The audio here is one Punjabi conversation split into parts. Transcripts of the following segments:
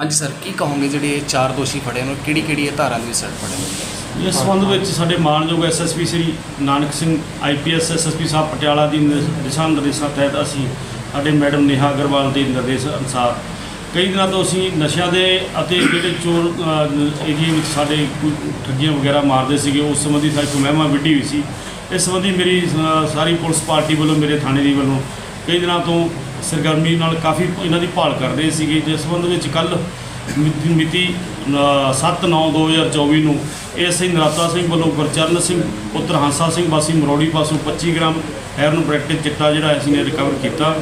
ਹਾਂਜੀ ਸਰ ਕੀ ਕਹੋਗੇ ਜਿਹੜੇ ਇਹ ਚਾਰ ਦੋਸ਼ੀ ਫੜੇ ਨੇ ਕਿਹੜੀ ਕਿਹੜੀ ਇਹ ਧਾਰਾ ਦੇ ਵਿੱਚ ਸਰ ਫੜੇ ਨੇ? ਇਸ ਸੰਬੰਧ ਵਿੱਚ ਸਾਡੇ ਮਾਨਯੋਗ SSP Shri Nanak Singh IPS SSP sahib Patiala ਦੀ ਨਿਰ- ਦਿਸ਼ਾ ਨਿਰਦੇਸ਼ਾਂ ਤਹਿਤ ਅਸੀਂ ਸਾਡੇ ਮੈਡਮ ਨੇਹਾ ਅਗਰਵਾਲ ਦੇ ਨਿਰਦੇਸ਼ ਅਨੁਸਾਰ ਕਈ ਦਿਨਾਂ ਤੋਂ ਅਸੀਂ ਨਸ਼ਿਆਂ ਦੇ ਅਤੇ ਜਿਹੜੇ ਚੋਰ ਏਰੀਏ ਵਿੱਚ ਸਾਡੇ ਕੋਈ ਠੱਗੀਆਂ ਵਗੈਰਾ ਮਾਰਦੇ ਸੀਗੇ ਉਸ ਸੰਬੰਧੀ ਸਾਡੀ ਇੱਕ ਮਹਿਮਾ ਵਿੱਢੀ ਹੋਈ ਸੀ। ਇਸ ਸੰਬੰਧੀ ਮੇਰੀ ਅ, ਸਾਰੀ ਪੁਲਿਸ ਪਾਰਟੀ ਵੱਲੋਂ ਮੇਰੇ ਥਾਣੇ ਦੀ ਵੱਲੋਂ ਕਈ ਦਿਨਾਂ ਤੋਂ ਸਰਗਰਮੀ ਨਾਲ ਕਾਫੀ ਇਹਨਾਂ ਦੀ ਭਾਲ ਕਰਦੇ ਸੀਗੇ, ਜਿਸ ਸੰਬੰਧ ਵਿੱਚ ਕੱਲ ਮਿਤੀ 7/9/2024 ਨੂੰ ਐਸਆਈ ਨਰਾਤਾ ਸਿੰਘ ਵੱਲੋਂ ਗੁਰਚਰਨ ਸਿੰਘ, ਪੁੱਤਰ ਹੰਸਾ ਸਿੰਘ ਵਾਸੀ ਮਰੋੜੀ ਪਾਸੋਂ 25 ਗ੍ਰਾਮ ਹੈਰਨ ਪ੍ਰੈਕਟਿਸ ਚਿੱਟਾ ਜਿਹੜਾ ਅਸੀਂ ਨੇ ਰਿਕਵਰ ਕੀਤਾ।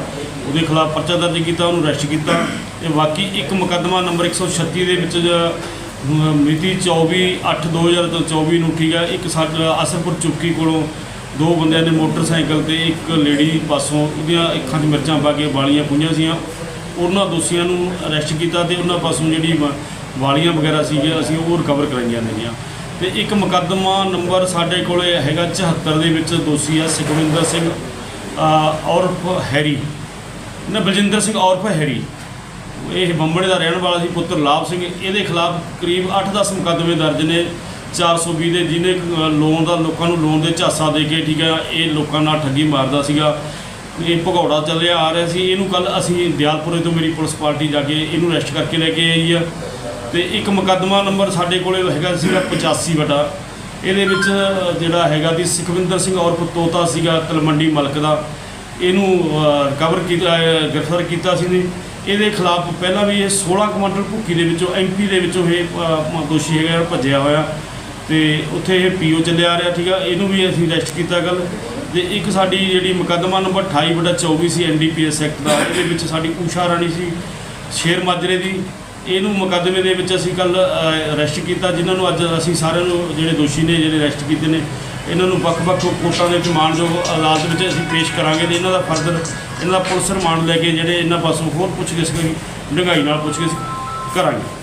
ਉਹਦੇ ਖਿਲਾਫ ਪਰਚਾ ਦਰਜ ਕੀਤਾ, ਉਹਨੂੰ ਅਰੈਸਟ ਕੀਤਾ ਤੇ ਬਾਕੀ ਇੱਕ ਮੁਕੱਦਮਾ ਨੰਬਰ 136 ਦੇ ਵਿੱਚ ਜ- ਮ- ਮਿਤੀ 24/8/2024 ਨੂੰ ਠੀਕ ਹੈ, ਇੱਕ ਸਾਡਾ ਅਸਰਪੁਰ ਚੁੱਕੀ ਕੋਲੋਂ ਦੋ ਬੰਦਿਆਂ ਨੇ ਮੋਟਰਸਾਈਕਲ ਤੇ ਇੱਕ ਲੇਡੀ ਪਾਸੋਂ ਉਹਦੀਆਂ ਅੱਖਾਂ 'ਚ ਮਿਰਚਾਂ ਪਾ ਕੇ ਵਾਲੀਆਂ ਪੁੰਝੀਆਂ ਸੀਆਂ। ਉਹਨਾਂ ਦੋਸ਼ੀਆਂ ਨੂੰ ਅਰੈਸਟ ਕੀਤਾ ਤੇ ਉਹਨਾਂ ਪਾਸੋਂ ਜਿਹੜੀ ਵਾਲੀਆਂ ਵਗੈਰਾ ਸੀਗੀਆਂ, ਅਸੀਂ ਉਹ ਰਿਕਵਰ ਕਰਾਈਆਂ ਨੇਗੀਆਂ ਤੇ ਇੱਕ ਮੁਕੱਦਮਾ ਨੰਬਰ ਸਾਡੇ ਕੋਲੇ ਹੈਗਾ 74 ਦੇ ਵਿੱਚ ਦੋਸ਼ੀ ਆ ਸੁਖਵਿੰਦਰ ਸਿੰਘ ਔਰਫ ਹੈਰੀ। ਨਾ, ਬਲਜਿੰਦਰ ਸਿੰਘ ਔਰਫ ਹੈਰੀ। ਇਹ ਬੰਬੜੇ ਦਾ ਰਹਿਣ ਵਾਲਾ ਸੀ, ਪੁੱਤਰ ਲਾਭ ਸਿੰਘ। ਇਹਦੇ ਖਿਲਾਫ ਕਰੀਬ 8-10 ਮੁਕੱਦਮੇ ਦਰਜ ਨੇ। 420 ਦੇ ਜਿਹਨੇ ਲੋਨ ਦਾ, ਲੋਕਾਂ ਨੂੰ ਲੋਨ ਦੇ ਝਾਸਾ ਦੇ ਕੇ, ਠੀਕ ਹੈ, ਇਹ ਲੋਕਾਂ ਨਾਲ ਠੱਗੀ ਮਾਰਦਾ ਸੀਗਾ। ਇਹ ਭਗੌੜਾ ਚੱਲਿਆ ਆ ਰਿਹਾ ਸੀ। ਇਹਨੂੰ ਕੱਲ ਅਸੀਂ ਦਿਆਲਪੁਰੇ ਤੋਂ ਮੇਰੀ ਪੁਲਿਸ ਪਾਰਟੀ ਜਾ ਕੇ ਇਹਨੂੰ ਅਰੈਸਟ ਕਰਕੇ ਲੈ ਕੇ ਆਈ ਆ। ਤੇ ਇੱਕ ਮੁਕੱਦਮਾ ਨੰਬਰ ਸਾਡੇ ਕੋਲੇ ਹੈਗਾ ਸੀਗਾ 85 ਵਟਾ ਇਹਦੇ ਵਿੱਚ ਜਿਹੜਾ ਹੈਗਾ ਦੀ ਸੁਖਵਿੰਦਰ ਸਿੰਘ ਔਰਫ ਤੋਤਾ ਸੀਗਾ ਤਲਮੰਡੀ ਮਲਕ ਦਾ। ਇਹਨੂੰ ਰਿਕਵਰ ਕੀਤਾ ਗ੍ਰਿਫਤਾਰ ਕੀਤਾ ਸੀ ਨੇ ਇਹਦੇ ਖਿਲਾਫ ਪਹਿਲਾਂ ਵੀ ਇਹ 16 ਕੁਇੰਟਲ ਭੁੱਕੀ ਦੇ ਵਿੱਚੋਂ ਐਮਪੀ ਦੇ ਵਿੱਚੋਂ ਇਹ ਦੋਸ਼ੀ ਹੈਗਾ, ਭੱਜਿਆ ਹੋਇਆ। ਤੇ ਉੱਥੇ ਇਹ ਪੀਓ ਚੱਲਿਆ ਆ ਰਿਹਾ, ਠੀਕ ਆ? ਇਹਨੂੰ ਵੀ ਅਸੀਂ ਅਰੈਸਟ ਕੀਤਾ ਕੱਲ ਤੇ ਇੱਕ ਸਾਡੀ ਜਿਹੜੀ ਮੁਕੱਦਮਾ ਨੰਬਰ 28 ਬਟਾ 24 ਸੀ ਐਨਡੀਪੀਐਸ ਐਕਟ ਦਾ, ਇਹਦੇ ਵਿੱਚ ਸਾਡੀ ਊਸ਼ਾ ਰਾਣੀ ਸੀ, ਸ਼ੇਰ ਮਾਜਰੇ ਦੀ। ਇਹਨੂੰ ਮੁਕੱਦਮੇ ਦੇ ਵਿੱਚ ਅਸੀਂ ਕੱਲ ਅਰੈਸਟ ਕੀਤਾ, ਜਿਨ੍ਹਾਂ ਨੂੰ ਅੱਜ ਅਸੀਂ ਸਾਰਿਆਂ ਨੂੰ, ਜਿਹੜੇ ਦੋਸ਼ੀ ਨੇ, ਜਿਹੜੇ ਅਰੈਸਟ ਕੀਤੇ ਨੇ, ਇਹਨਾਂ ਨੂੰ ਵੱਖ-ਵੱਖ ਕੋਰਟਾਂ ਦੇ ਵਿੱਚ ਮਾਣਯੋਗ ਅਦਾਲਤ ਵਿੱਚ ਅਸੀਂ ਪੇਸ਼ ਕਰਾਂਗੇ ਤੇ ਇਹਨਾਂ ਦਾ ਫਰਦਰ, ਇਹਨਾਂ ਦਾ ਪੁਲਿਸ ਰਿਮਾਂਡ ਲੈ ਕੇ ਜਿਹੜੇ ਇਹਨਾਂ ਪਾਸੋਂ ਹੋਰ ਪੁੱਛਗਿੱਛ ਕਰੀ ਡੂੰਘਾਈ ਨਾਲ ਪੁੱਛਗਿੱਛ ਕਰਾਂਗੇ।